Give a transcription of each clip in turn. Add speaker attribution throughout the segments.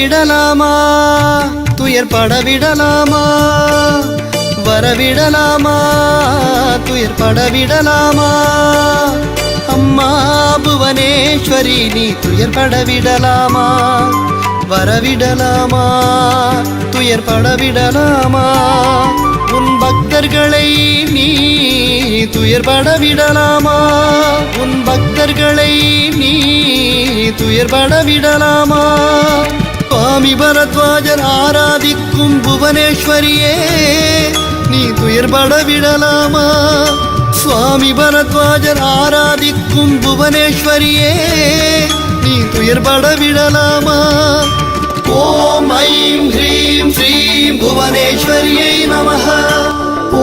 Speaker 1: வரவிடலாமா துயர் படவிடலாமா வரவிடலாமா துயர் படவிடலாமா அம்மா புவனேஸ்வரி நீ துயர் படவிடலாமா வரவிடலாமா துயர் படவிடலாமா உன் பக்தர்களை நீ துயர் படவிடலாமா உன் பக்தர்களை நீ துயர் படவிடலாமா சுவாமி பரத்வாஜர் ஆராதிக்கும் புவனேஸ்வரியே நீ துயர்பட விடலாமா? சுவாமி பரத்வாஜர் ஆராதிக்கும் புவனேஸ்வரியே நீ துயர்பட விடலாமா? ஓம் ஐம் ஹ்ரீம் ஸ்ரீம் புவனேஸ்வரியை நம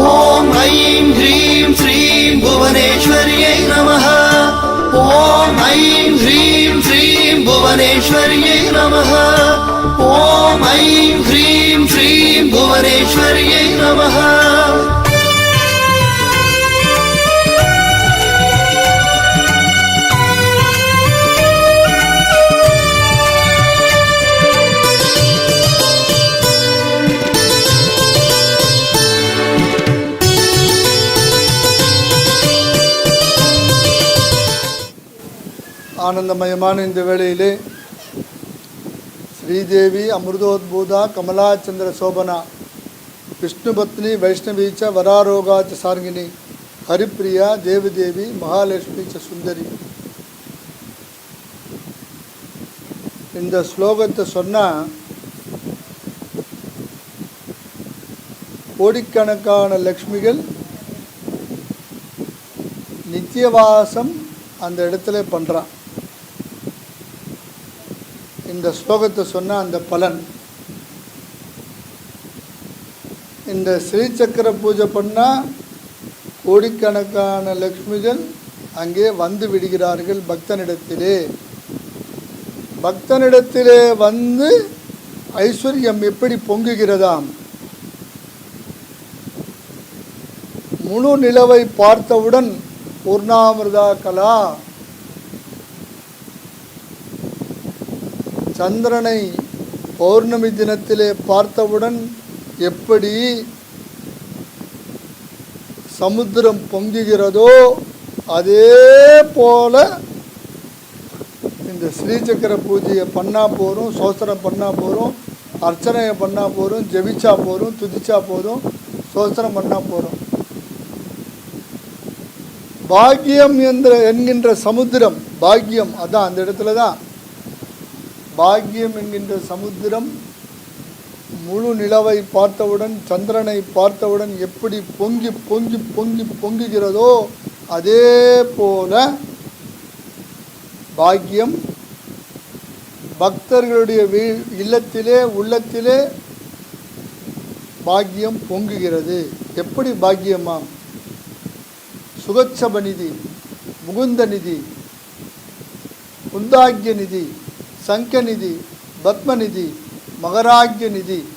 Speaker 1: ஓம் ஐம் ஹ்ரீம் ஸ்ரீம் புவனேஸ்வரியை நம ஓம் ஐம் ஹ்ரீம் ஸ்ரீம் புவனேஸ்வரியை நமः ஓம் ஐம் ஹ்ரீம் ஸ்ரீம் புவனேஸ்வரியை நமः
Speaker 2: ஆனந்தமயமான இந்த வேளையிலே ஸ்ரீதேவி அமிர்தோத்பூதா கமலாச்சந்திர சோபனா விஷ்ணுபத்னி வைஷ்ணவீச்ச வராரோகாச்ச சார்கினி ஹரிப்பிரியா தேவதேவி மகாலட்சுமி ச சுந்தரி. இந்த ஸ்லோகத்தை சொன்னால் கோடிக்கணக்கான லக்ஷ்மிகள் நித்தியவாசம் அந்த இடத்துல பண்ணுறான் இந்த ஸ்லோகத்தை சொன்ன அந்த பலன். இந்த ஸ்ரீசக்கர பூஜை பண்ணால் கோடிக்கணக்கான லக்ஷ்மிகள் அங்கே வந்து விடுகிறார்கள் பக்தனிடத்திலே. பக்தனிடத்திலே வந்து ஐஸ்வர்யம் எப்படி பொங்குகிறதாம்? முழு நிலவை பார்த்தவுடன் பூர்ணாமிர்தா கலா. சந்திரனை பௌர்ணமி தினத்திலே பார்த்தவுடன் எப்படி சமுத்திரம் பொங்குகிறதோ அதே போல இந்த ஸ்ரீசக்கர பூஜையை பண்ணால் போகிறோம் சோசனம் பண்ணால் போகிறோம் அர்ச்சனையை பண்ணால் போகிறோம் ஜெபிச்சா போகிறோம் துதிச்சா போதும் சோசனம் பண்ணால் போகிறோம் பாக்கியம் என்ற என்கின்ற சமுத்திரம் பாக்கியம் அதான் அந்த இடத்துல தான் பாக்கியம் என்கின்ற சமுத்திரம் முழு நிலவை பார்த்தவுடன் சந்திரனை பார்த்தவுடன் எப்படி பொங்கி பொங்கி பொங்கி பொங்குகிறதோ அதே போல பாக்கியம் பக்தர்களுடைய வீ இல்லத்திலே உள்ளத்திலே பாக்கியம் பொங்குகிறது. எப்படி பாக்கியமாம் சுகச்சப நிதி முகுந்த நிதி குந்தாக்கிய நிதி சங்கநிதி பத்மநிதி பத்ம நிதி நிதி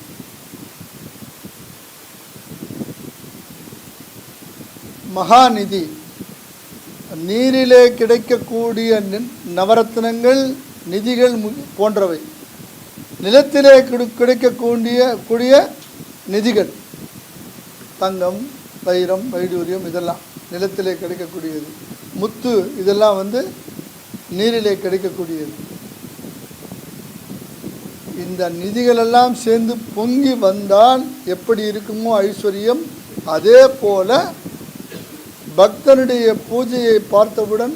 Speaker 2: மகாநிதி. நீரிலே கிடைக்கக்கூடிய நி- நவரத்னங்கள் நிதிகள் மு- போன்றவை. நிலத்திலே கிடைக்கக்கூடிய கூடிய நிதிகள். தங்கம் வைரம் வைடூரியம் இதெல்லாம் நிலத்திலே கிடைக்கக்கூடியது. முத்து இதெல்லாம் வந்து நீரிலே கிடைக்கக்கூடியது. இந்த நிதிகளெல்லாம் சேர்ந்து பொங்கி வந்தால் எப்படி இருக்குமோ ஐஸ்வர்யம் அதே போல பக்தனுடைய பூஜையை பார்த்தவுடன்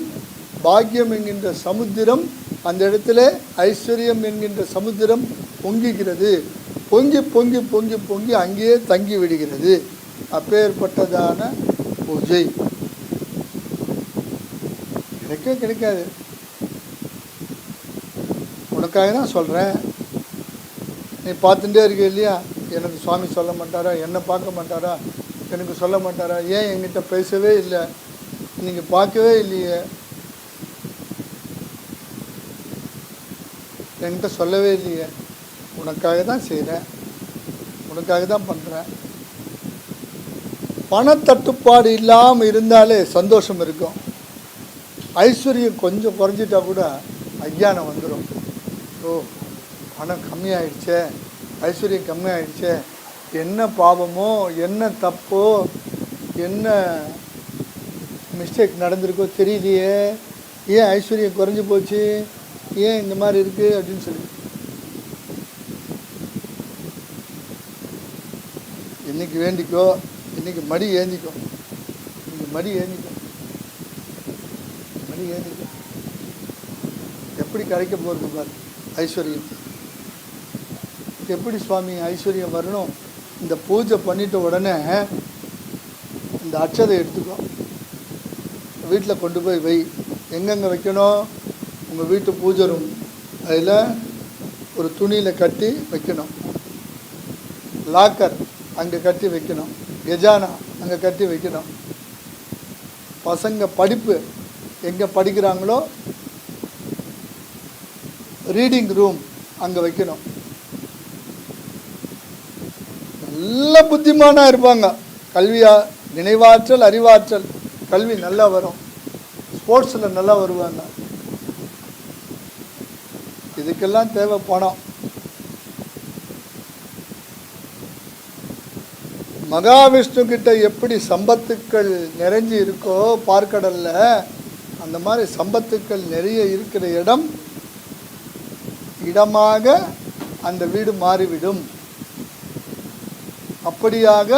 Speaker 2: பாக்கியம் என்கின்ற சமுத்திரம் அந்த இடத்துல ஐஸ்வர்யம் என்கின்ற சமுத்திரம் பொங்குகிறது. பொங்கி பொங்கி பொங்கி பொங்கி அங்கேயே தங்கி விடுகிறது. அப்பேற்பட்டதான பூஜை. கிடைக்க கிடைக்காது. உனக்காக தான் சொல்கிறேன் நீ பார்த்துட்டே இருக்க இல்லையா? எனக்கு சுவாமி சொல்ல மாட்டாரா? என்னை பார்க்க மாட்டாரா? எனக்கு சொல்ல மாட்டாரா? ஏன் என்கிட்ட பேசவே இல்லை? நீங்கள் பார்க்கவே இல்லையே. என்கிட்ட சொல்லவே இல்லையே. உனக்காக தான் செய்கிறேன் உனக்காக தான் பண்ணுறேன் பணத்தட்டுப்பாடு இல்லாமல் இருந்தாலே சந்தோஷம் இருக்கும். ஐஸ்வர்யம் கொஞ்சம் குறைஞ்சிட்டா கூட அஜ்ஞானம் வந்துடும் ஓ பணம் கம்மியாயிடுச்சே ஐஸ்வர்யம் கம்மியாயிடுச்சே என்ன பாவமோ என்ன தப்போ என்ன மிஸ்டேக் நடந்திருக்கோ தெரியலையே. ஏன் ஐஸ்வர்யம் குறைஞ்சி போச்சு? ஏன் இந்த மாதிரி இருக்குது அப்படின்னு சொல்லி. இன்றைக்கி வேண்டிக்கோ இன்றைக்கி மடி ஏந்திக்கோ. இன்னைக்கு மடி ஏந்திக்கோ. மடி ஏந்திக்கோ. எப்படி கிடைக்க போகிறது பாரு ஐஸ்வர்யம் எப்படி சுவாமி ஐஸ்வர்யம் வரணும்? இந்த பூஜை பண்ணிட்ட உடனே இந்த அட்சதை எடுத்துக்கோ. வீட்டில் கொண்டு போய் வை. எங்கெங்கே வைக்கணும்? உங்கள் வீட்டு பூஜை ரூம் அதில் ஒரு துணியில் கட்டி வைக்கணும். லாக்கர் அங்கே கட்டி வைக்கணும். கெஜானா அங்கே கட்டி வைக்கணும். பசங்க படிப்பு எங்கே படிக்கிறாங்களோ? ரீடிங் ரூம் அங்கே வைக்கணும். நல்ல புத்திமானாக இருப்பாங்க. கல்வியா நினைவாற்றல் அறிவாற்றல். கல்வி நல்லா வரும். ஸ்போர்ட்ஸில் நல்லா வருவாங்க. இதுக்கெல்லாம் தேவை பணம். மகாவிஷ்ணு கிட்ட எப்படி சம்பத்துக்கள் நிறைஞ்சு இருக்கோ பார்க்கடல்ல அந்த மாதிரி சம்பத்துக்கள் நிறைய இருக்கிற இடம் இடமாக அந்த வீடு மாறிவிடும். அப்படியாக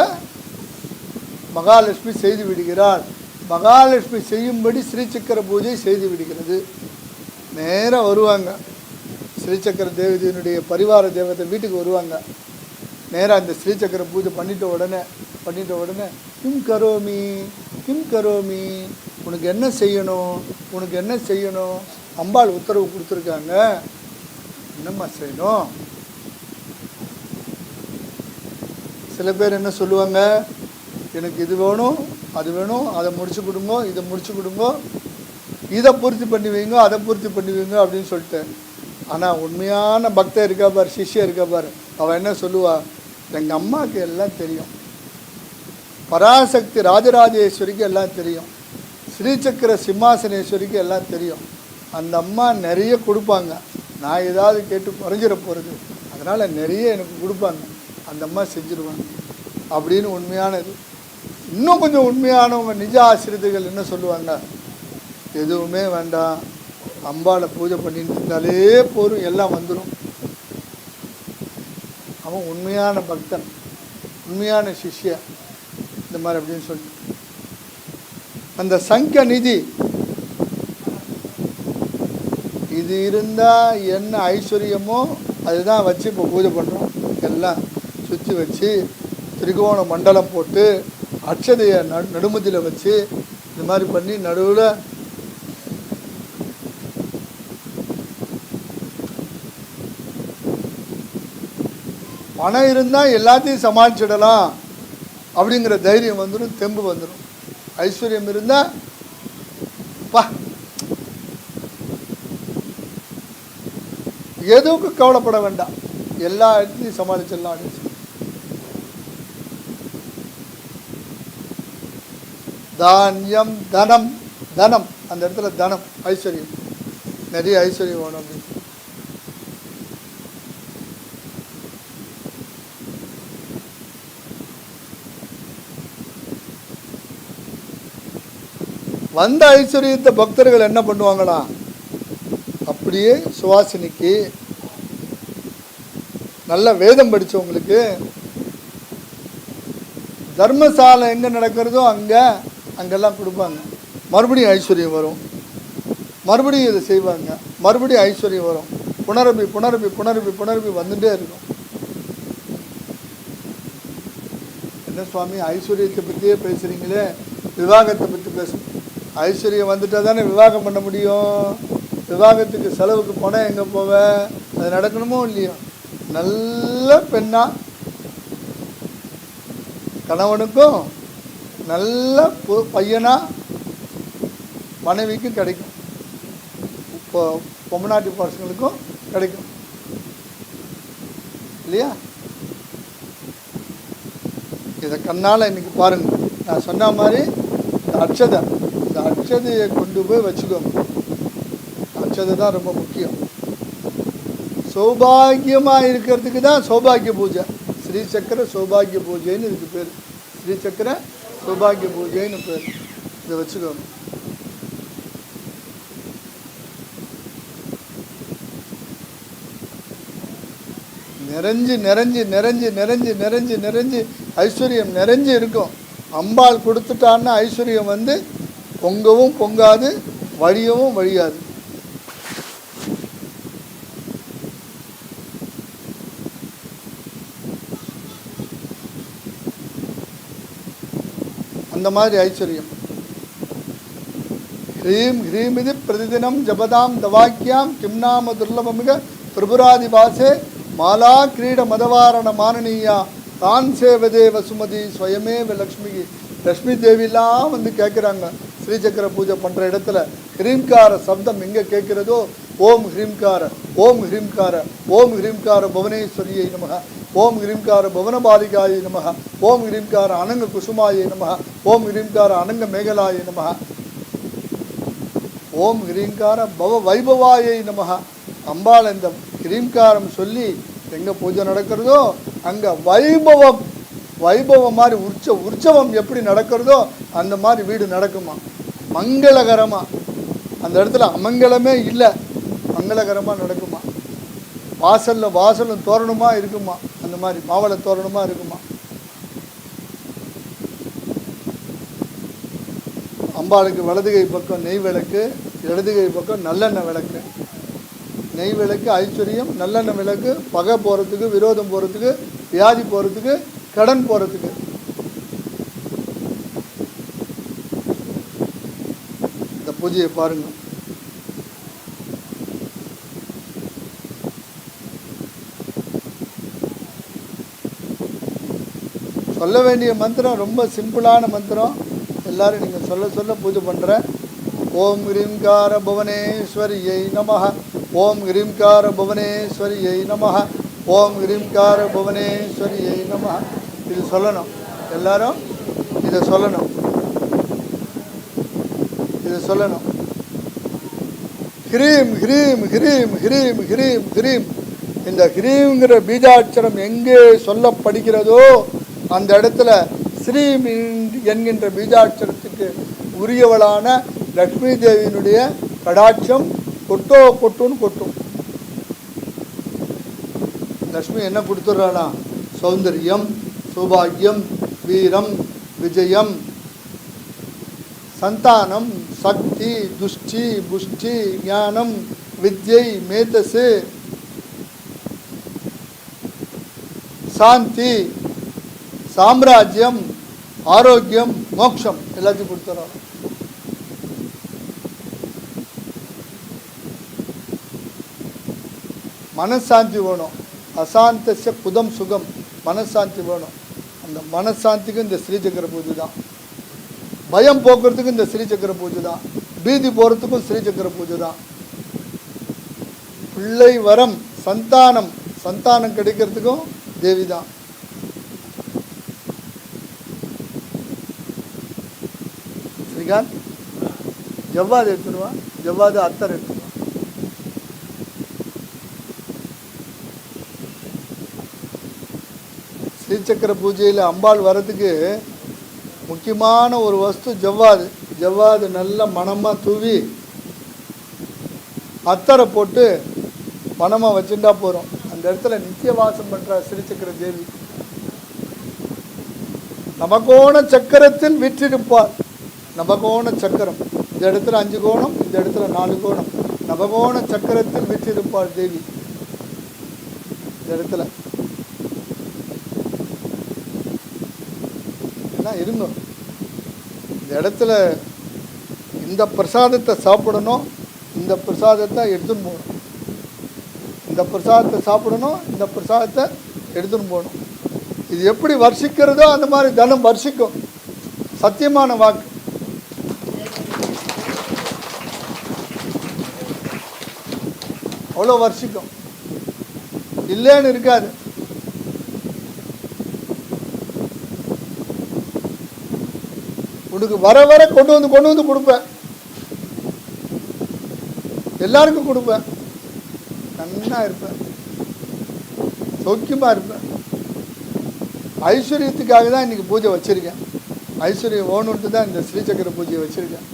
Speaker 2: மகாலட்சுமி செய்து விடுகிறாள். மகாலட்சுமி செய்யும்படி ஸ்ரீசக்கர பூஜை செய்து விடுகிறது. நேராக வருவாங்க. ஸ்ரீசக்கர தேவதையினுடைய பரிவார தேவதை வீட்டுக்கு வருவாங்க. நேராக இந்த ஸ்ரீசக்கர பூஜை பண்ணிட்ட உடனே பண்ணிட்ட உடனே கிம் கரோமி கிம் கரோமி உனக்கு என்ன செய்யணும் உனக்கு என்ன செய்யணும்? அம்பாள் உத்தரவு கொடுத்துருக்காங்க. என்னம்மா செய்யணும்? சில பேர் என்ன சொல்லுவாங்க எனக்கு இது வேணும் அது வேணும் அதை முடிச்சு கொடுங்க இதை முடிச்சு கொடுங்க. இதை பூர்த்தி பண்ணி வைங்க அதை பூர்த்தி பண்ணி வைங்க அப்படின்னு சொல்லிட்டு ஆனால் உண்மையான பக்தர் இருக்கா பாரு சிஷ்யம் இருக்கா பாரு. அவன் என்ன சொல்லுவா எங்கள் அம்மாவுக்கு எல்லாம் தெரியும். பராசக்தி ராஜராஜேஸ்வரிக்கு எல்லாம் தெரியும். ஸ்ரீசக்கர சிம்மாசனேஸ்வரிக்கு எல்லாம் தெரியும். அந்த அம்மா நிறைய கொடுப்பாங்க. நான் ஏதாவது கேட்டு குறைஞ்சிட போகிறது அதனால் நிறைய எனக்கு கொடுப்பாங்க. அந்த அம்மா செஞ்சுருவாங்க அப்படின்னு உண்மையானது. இன்னும் கொஞ்சம் உண்மையானவங்க நிஜ ஆசிரியர்கள் என்ன சொல்லுவாங்க? எதுவுமே வேண்டாம். அம்பாவை பூஜை பண்ணிட்டு இருந்தாலே போதும் எல்லாம் வந்துடும் அவன் உண்மையான பக்தன் உண்மையான சிஷ்ய இந்த மாதிரி அப்படின்னு சொல்லிட்டு அந்த சங்க நிதி இது இருந்தால் என்ன ஐஸ்வர்யமோ அதுதான் வச்சு இப்போ பூஜை பண்ணுறோம் எல்லாம். சுற்றி வச்சு திரிகோண மண்டலம் போட்டு அச்சதையை ந நடுமதியில் வச்சு இந்த மாதிரி பண்ணி நடுவில் பணம் இருந்தால் எல்லாத்தையும் சமாளிச்சிடலாம் அப்படிங்கிற தைரியம் வந்துடும் தெம்பு வந்துடும் ஐஸ்வர்யம் இருந்தால் பா. எதுவுக்கு கவலைப்பட வேண்டாம். எல்லா இடத்துலையும் சமாளிச்சிடலாம் அப்படின்னு சொல்லி. தானியம் தனம் தனம். அந்த இடத்துல தனம் ஐஸ்வர்யம். நிறைய ஐஸ்வர்யம் வேணும் அப்படின்னு. வந்த ஐஸ்வர்யத்தை பக்தர்கள் என்ன பண்ணுவாங்களா? அப்படியே சுவாசினிக்கு நல்ல வேதம் படித்தவங்களுக்கு தர்மசாலை எங்கே நடக்கிறதோ அங்கே அங்கெல்லாம் கொடுப்பாங்க. மறுபடியும் ஐஸ்வர்யம் வரும். மறுபடியும் இதை செய்வாங்க. மறுபடியும் ஐஸ்வர்யம் வரும். புனரபி புனரபி புனரபி புனரபி வந்துட்டே இருக்கும். என்ன சுவாமி ஐஸ்வர்யத்தை பற்றியே பேசுகிறீங்களே விவாகத்தை பற்றி பேச ஐஸ்வர்யம் வந்துட்டால் தானே விவாகம் பண்ண முடியும்? விவாகத்துக்கு செலவுக்கு பணம் எங்கே போவ? அது நடக்கணுமோ இல்லையோ? நல்ல பெண்ணா. கணவனுக்கும் நல்ல பையனாக மனைவிக்கும் கிடைக்கும். இப்போ பொம்மநாட்டி பசங்களுக்கும் கிடைக்கும். இல்லையா? இதை கண்ணால் இன்றைக்கி பாருங்கள் நான் சொன்ன மாதிரி இந்த அட்சதை இந்த அட்சதையை கொண்டு போய் வச்சுக்கோங்க அட்சதை தான் ரொம்ப முக்கியம். சௌபாகியமாக இருக்கிறதுக்கு தான் சௌபாகிய பூஜை. ஸ்ரீ சக்கர சௌபாகிய பூஜைன்னு இதுக்கு பேர். ஸ்ரீசக்கர சௌபாகிய பூஜைன்னு பேர். இதை வச்சுக்கோங்க. நிறைஞ்சு நிறைஞ்சு நிறைஞ்சு நிறைஞ்சு நிறைஞ்சு நிறைஞ்சு ஐஸ்வர்யம் நிறைஞ்சு இருக்கும். அம்பாள் கொடுத்துட்டான்னா ஐஸ்வர்யம் வந்து பொங்கவும் பொங்காது வழியவும் வழியாது. அந்த மாதிரி ஐஸ்வர்யம். ஹ்ரீம் ஹ்ரீமிதி பிரதிதினம் ஜபதாம் தவாக்கியாம் கிம்நாம துர்லபமிக துர்லபமிக திரிபுராதிவாசே மாலா கிரீட மதவாரண மானனீயா. தான் சேவதே வசுமதி ஸ்வயமேவ லக்ஷ்மிகி. லக்ஷ்மி தேவிலாம் வந்து கேட்குறாங்க ஸ்ரீசக்கர பூஜை பண்ணுற இடத்துல ஹ்ரீம்கார சப்தம் எங்கே கேட்கிறதோ ஓம் ஹ்ரீம்கார ஓம் ஹ்ரீம்கார ஓம் ஹ்ரீம்கார புவனேஸ்வரியை நமக. ஓம் கிரீம்கார புவனபாலிகாயை நமக ஓம் கிரீம்கார அனங்க குசுமாயை நமக ஓம் கிரீம்கார அனங்க மேகலாயை நமக ஓம் கிரீம்கார பவ வைபவாயை நமக அம்பாள் இந்த கிரீம்காரம் சொல்லி எங்கே பூஜை நடக்கிறதோ அங்கே வைபவம் வைபவம் மாதிரி உற்ச உற்சவம் எப்படி நடக்கிறதோ அந்த மாதிரி வீடு நடக்குமா? மங்களகரமாக அந்த இடத்துல அமங்கலமே இல்லை. மங்களகரமாக நடக்குமா? வாசலில் வாசலும் தோரணமாக இருக்குமா? அந்த மாதிரி மாவள தோரணமாக இருக்குமா? அம்பாளுக்கு வலதுகை பக்கம் நெய் விளக்கு இடதுகை பக்கம் நல்லெண்ணெய் விளக்கு. நெய் விளக்கு ஐஸ்வர்யம் நல்லெண்ணெய் விளக்கு பகை போகிறதுக்கு விரோதம் போகிறதுக்கு வியாதி போகிறதுக்கு கடன் போகிறதுக்கு இந்த பூஜையை பாருங்கள் சொல்ல வேண்டிய மந்திரம் ரொம்ப சிம்பிளான மந்திரம். எல்லாரும் நீங்கள் சொல்ல சொல்ல பூஜை பண்ணுறேன் ஓம் ஹ்ரீம்கார புவனேஸ்வரியை நம ஓம் ஹ்ரீம்கார புவனேஸ்வரியை நம ஓம் ஹ்ரீம்கார புவனேஸ்வரியை நம இது சொல்லணும். எல்லாரும் இதை சொல்லணும். இதை சொல்லணும். ஹ்ரீம் ஹ்ரீம் ஹ்ரீம் ஹ்ரீம் ஹ்ரீம் ஹ்ரீம். இந்த ஹ்ரீம்ங்கிற பீஜாட்சரம் எங்கே சொல்லப்படுகிறதோ அந்த இடத்துல ஸ்ரீ என்கின்ற பீஜாட்சரத்துக்கு உரியவளான லக்ஷ்மி தேவியினுடைய கடாட்சம் கொட்டோ கொட்டுன்னு கொட்டும். லக்ஷ்மி என்ன கொடுத்துட்றானா சௌந்தரியம் சௌபாகியம் வீரம் விஜயம் சந்தானம் சக்தி துஷ்டி புஷ்டி ஞானம் வித்யை மேதசு சாந்தி சாம்ராஜ்யம் ஆரோக்கியம் மோட்சம் எல்லாத்தையும் கொடுத்துறோம். மனசாந்தி வேணும். அசாந்தச புதம் சுகம். மனசாந்தி வேணும். அந்த மனசாந்திக்கு இந்த ஸ்ரீசக்கர பூஜை தான். பயம் போக்குறதுக்கு இந்த ஸ்ரீசக்கர பூஜை தான். பீதி போகிறதுக்கும் ஸ்ரீசக்கர பூஜை தான். பிள்ளை வரம் சந்தானம். சந்தானம் கிடைக்கிறதுக்கும் தேவி தான். ஸ்ரீகாந்த் ஜவ்வாது எடுத்துருவா ஜவ்வாது அத்தர் எடுத்துருவா ஸ்ரீசக்கர பூஜையில் அம்பாள் வர்றதுக்கு முக்கியமான ஒரு வஸ்து ஜவ்வாது. ஜவ்வாது நல்ல மனமாக தூவி அத்தரை போட்டு பணமாக வச்சுட்டா போகிறோம் அந்த இடத்துல நித்திய வாசம் பண்ணுற ஸ்ரீசக்கர தேவி. நமக்கோன சக்கரத்தில் விற்றிருப்பார். நவகோண சக்கரம். இந்த இடத்துல அஞ்சு கோணம் இந்த இடத்துல நாலு கோணம். நவகோண சக்கரத்தில் விற்றிருப்பாள் தேவி. இந்த இடத்துல. எல்லாம் இருந்தோம். இந்த இடத்துல இந்த பிரசாதத்தை சாப்பிடணும் இந்த பிரசாதத்தை எடுத்துன்னு போகணும். இந்த பிரசாதத்தை சாப்பிடணும் இந்த பிரசாதத்தை எடுத்துன்னு போகணும். இது எப்படி வர்ஷிக்கிறதோ அந்த மாதிரி தனம் வர்ஷிக்கும். சத்தியமான வாக்கு. அவ்வளோ வருஷிக்கும். இல்லைன்னு இருக்காது. உனக்கு வர வர கொண்டு வந்து கொண்டு வந்து கொடுப்பேன். எல்லாருக்கும் கொடுப்பேன். நன்னா இருப்பேன். சௌக்கியமாக இருப்பேன். ஐஸ்வர்யத்துக்காக தான் இன்றைக்கி பூஜை வச்சுருக்கேன். ஐஸ்வர்யம் வேணுன்ட்டு தான் இந்த ஸ்ரீசக்கர பூஜையை வச்சுருக்கேன்.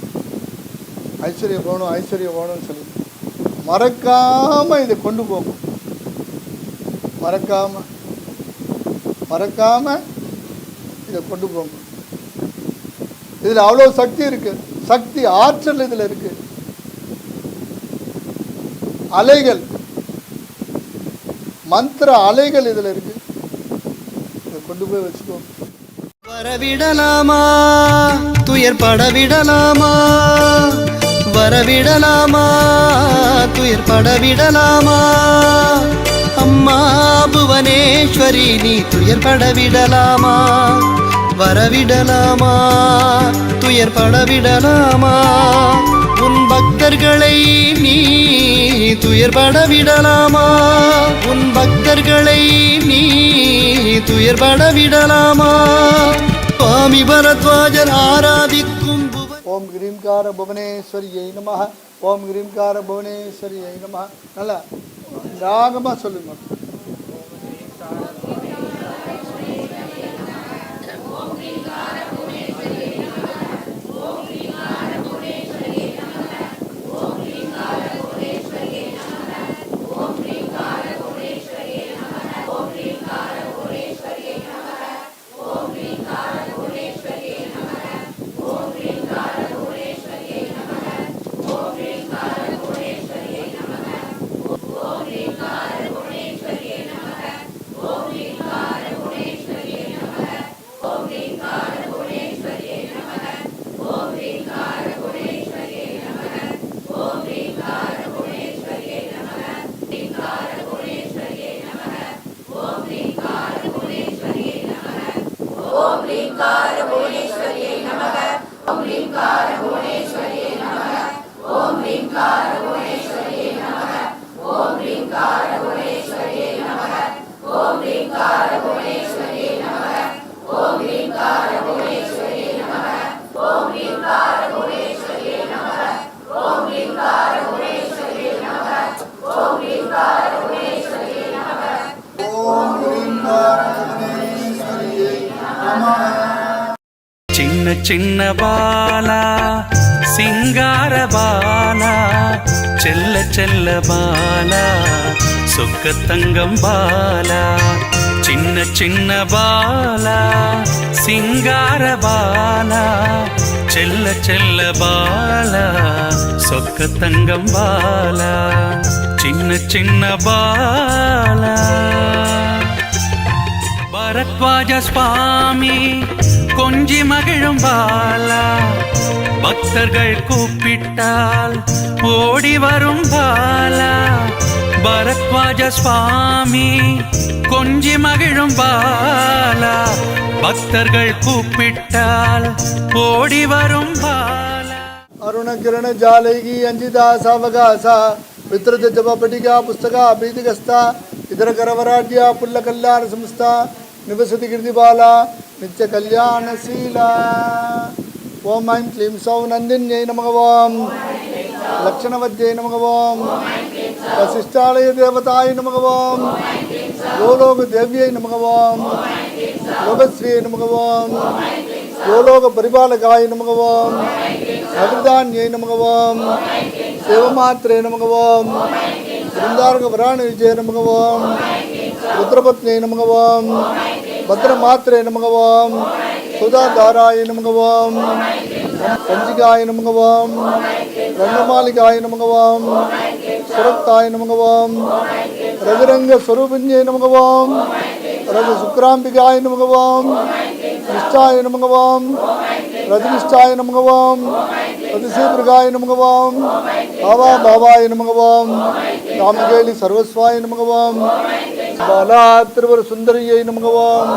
Speaker 2: ஐஸ்வர்யம் வேணும் ஐஸ்வர்யம் வேணும்னு சொல்லி. மறக்காமல் இதை கொண்டு போகும் மறக்காமல் மறக்காமல் இதை கொண்டு போகும் இதில் அவ்வளோ சக்தி இருக்கு. சக்தி ஆற்றல் இதில் இருக்கு. அலைகள் மந்திர அலைகள் இதில் இருக்கு. இதை கொண்டு போய் வச்சுக்கோங்க
Speaker 1: வரவிடலாமா? துயர்பட விடலாமா வரவிடலாமா? துயர் படவிடலாமா? அம்மா புவனேஸ்வரி நீ துயர் படவிடலாமா? வரவிடலாமா? துயர் படவிடலாமா? உன் பக்தர்களை நீ துயர் படவிடலாமா? உன் பக்தர்களை நீ துயர் படவிடலாமா? சுவாமி பரத்வாஜர் ஆராதித்து
Speaker 2: ஓம் கிரீம்கார புவனேஸ்வரியை நம ஓம் கிரீம்கார புவனேஸ்வரியை நம நல்லா ராகமாக சொல்லுங்க.
Speaker 3: சின்ன பாலா சிங்கார பாலா செல்ல செல்ல பாலா சொக்க தங்கம் பாலா சின்ன சின்ன பாலா சிங்கார பாலா செல்ல செல்ல பாலா சொக்க தங்கம் பாலா சின்ன சின்ன பாலா. ராஜஸ்வாமி. கொஞ்சி மகிழும் பாலா. பக்தர்கள் கூப்பிட்டால் ஓடி வரும் பாலா. பரத்வாஜ சுவாமி கொஞ்சி மகிழும் பாலா. பக்தர்கள் கூப்பிட்டால் ஓடி வரும் பாலா.
Speaker 2: அருணகிரண ஜாலகி அஞ்சிதாச அவகாசா பித்ரஜ ஜபபடிகா புஸ்தகா அபீதிகஸ்தா இதர கரவராட்யா புல்ல கல்லார சம்ஸ்தா நிபசதி கிருதி பாலா நித்திய கல்யாண சீலா. ஓம் ஐம் க்ளீம் சௌ நந்தின்யை நமகவாம். லக்ஷணவத்யை நமகவாம். வசிஷ்டாலய தேவதாய நமகவாம். கோலோக தேவியை நமகவாம். லோகஸ்ரீயை நமகவாம். கோலோக பரிபாலகாய நமகவாம். அபிர்தான்யை நமகவாம். சிவமாத்திரை நமகவாம். பிருந்தாரக வராண விஜய நமகவாம். ருத்ரபத்னே நமகவாம் பத்ரமாத்திரே நமகவாம் சுதாதாராய நமகவாம் கஞ்சிகாய நமகவாம் ரங்கமாலிகாய நமகவாம் சுரத்தாய நமகவாம் ரகுரங்க ஸ்வரூபிஞ்சை நமகவாம் ரகு சுக்ராம்பிகாய நமகவாம் நிஷ்டாய நமகவாம் ரஜினிஷ்டாய நமகவாம் ரதிசீபிரகாய நமகவாம் பாபா பாபாய நமகவாம் ராமகேலி சர்வஸ்வாய நமகவாம் பாலா திருவர சுந்தரியை நமகவாம்.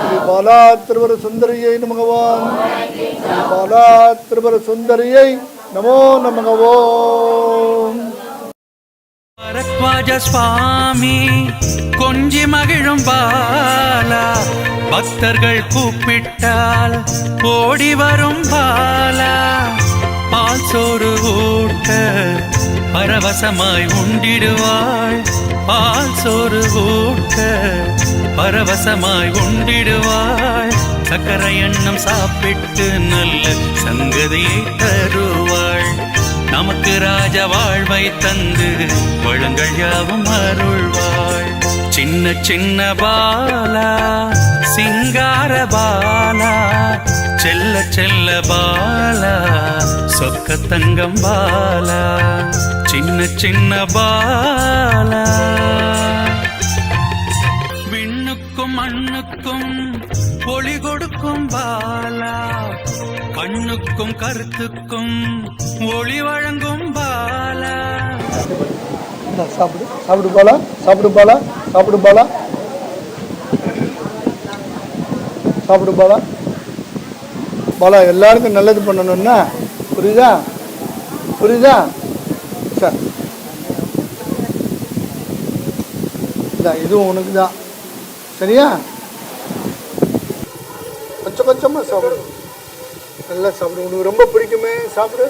Speaker 2: ஸ்ரீ பாலா திருவர சுந்தரியை நமகவாம். ஸ்ரீ பாலா திருவர சுந்தரியை நமோ நமகவோம்.
Speaker 3: பரத்வாஜ சுவாமி கொஞ்சி மகிழும் பாலா. பக்தர்கள் கூப்பிட்டால் ஓடி வரும் பாலா. பால் சோறு ஊட்ட பரவசமாய் உண்டிடுவாள். பால் சோறு ஊட்ட பரவசமாய் உண்டிடுவாள். சக்கரை எண்ணம் சாப்பிட்டு நல்ல சங்கதியை தருவாள். நமக்கு ராஜ வாழ்வை தந்து வளங்கள் யாவும் அருள்வாள். சின்ன சின்ன பாலா சிங்கார பாலா செல்ல செல்ல பாலா சொக்க தங்கம் பாலா. சின்ன சின்ன பாலா. விண்ணுக்கும் மண்ணுக்கும் ஒளி கொடுக்கும் பாலா. கண்ணுக்கும் கருத்துக்கும் ஒளி வழங்கும் பாலா.
Speaker 2: சாப்பிடு சாப்பிடு பாலா சாப்பிடு பாலா சாப்பிடு பாலா. சாப்பிடு பாலா. பாலா எல்லாருக்கும் நல்லது பண்ணணும்னா புரியுதா? புரியுதா? இந்தா இதுவும் உனக்கு தான் சரியா? கொஞ்சம் கொஞ்சமாக சாப்பிடு. நல்லா சாப்பிடு. உனக்கு ரொம்ப பிடிக்குமே? சாப்பிடு.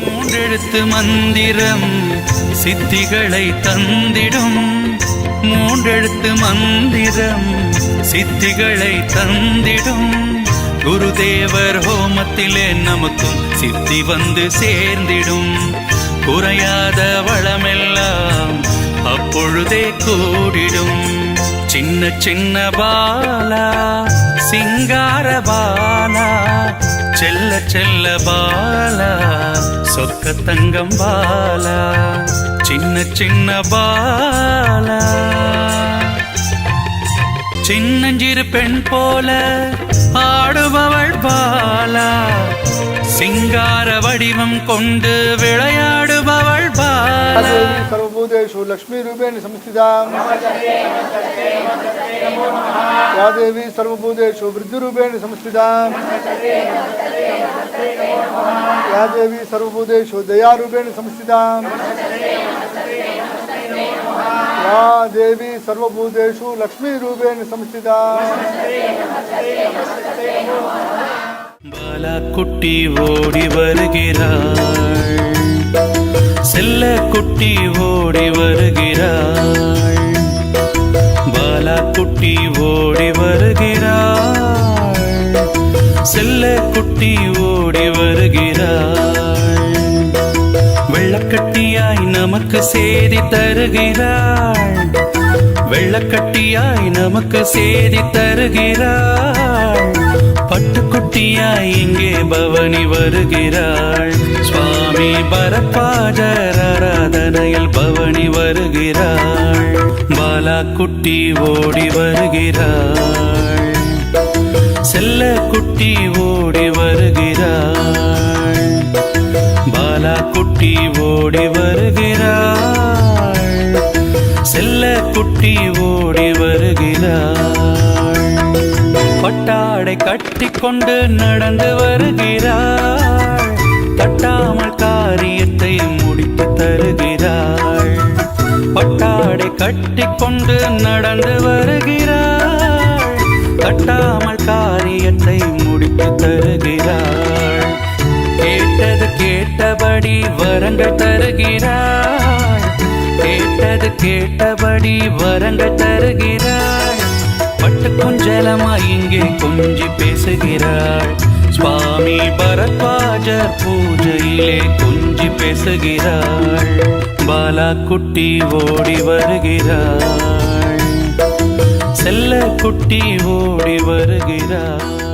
Speaker 3: மூன்றெழுத்து மந்திரம் சித்திகளை தந்திடும். மூன்றெழுத்து மந்திரம் சித்திகளை தந்திடும். குருதேவர் ஹோமத்திலே நமக்கும் சித்தி வந்து சேர்ந்திடும். குறையாத வளமெல்லாம் அப்பொழுதே கூடிடும். சின்ன சின்ன பாலா சிங்கார பாலா செல்ல செல்ல பாலா சொக்க தங்கம் பாலா சின்ன சின்ன பாலா. சின்னஞ்சிறு பெண் போல ஆடுபவள் பாலா சிங்கார வடிவம் கொண்டு விளையாடுபவள் பாலா
Speaker 2: सर्वभूतेषु लक्ष्मीरूपेण संस्थिता या देवी सर्वभूतेषु वृद्धिरूपेण संस्थिता या देवी सर्वभूतेषु दयारूपेण संस्थिता या देवी सर्वभूतेषु लक्ष्मीरूपेण संस्थिता
Speaker 3: பாலா குட்டி ஓடி வருகிறாள். செல்ல குட்டி ஓடி வருகிறாள். பாலா குட்டி ஓடி வருகிறாள். செல்ல குட்டி ஓடி வருகிறாள். வெள்ளக்கட்டியாய் நமக்கு சேதி தருகிறாள். வெள்ளக்கட்டியாய் நமக்கு சேதி தருகிறாள். பட்டுக்குட்டியாய் இங்கே பவனி வருகிறாள். சுவாமி பரப்பாஜர் ஆராதனையில் பவனி வருகிறாள். பாலா குட்டி ஓடி வருகிறாள். செல்ல குட்டி ஓடி வருகிறாள். பாலா குட்டி ஓடி வருகிறாள். செல்ல குட்டி ஓடி வருகிறாள். பட்டாடை கட்டி கொண்டு நடந்து வருகிறாள். தட்டாமல் காரியத்தை முடித்து தருகிறாள். பட்டாடை கட்டி கொண்டு நடந்து வருகிறாள். தட்டாமல் காரியத்தை முடித்து தருகிறாள். கேட்டது கேட்டபடி வரங்கள் தருகிறாள். கேட்டது கேட்டபடி வரங்கள் தருகிறாள். பட்டு குஞ்சலமா இங்கே கொஞ்சி பேசுகிறாள். சுவாமி பரத்வாஜர் பூஜையிலே கொஞ்சி பேசுகிறாள். பாலா குட்டி ஓடி வருகிறாள். செல்ல குட்டி ஓடி வருகிறாள்.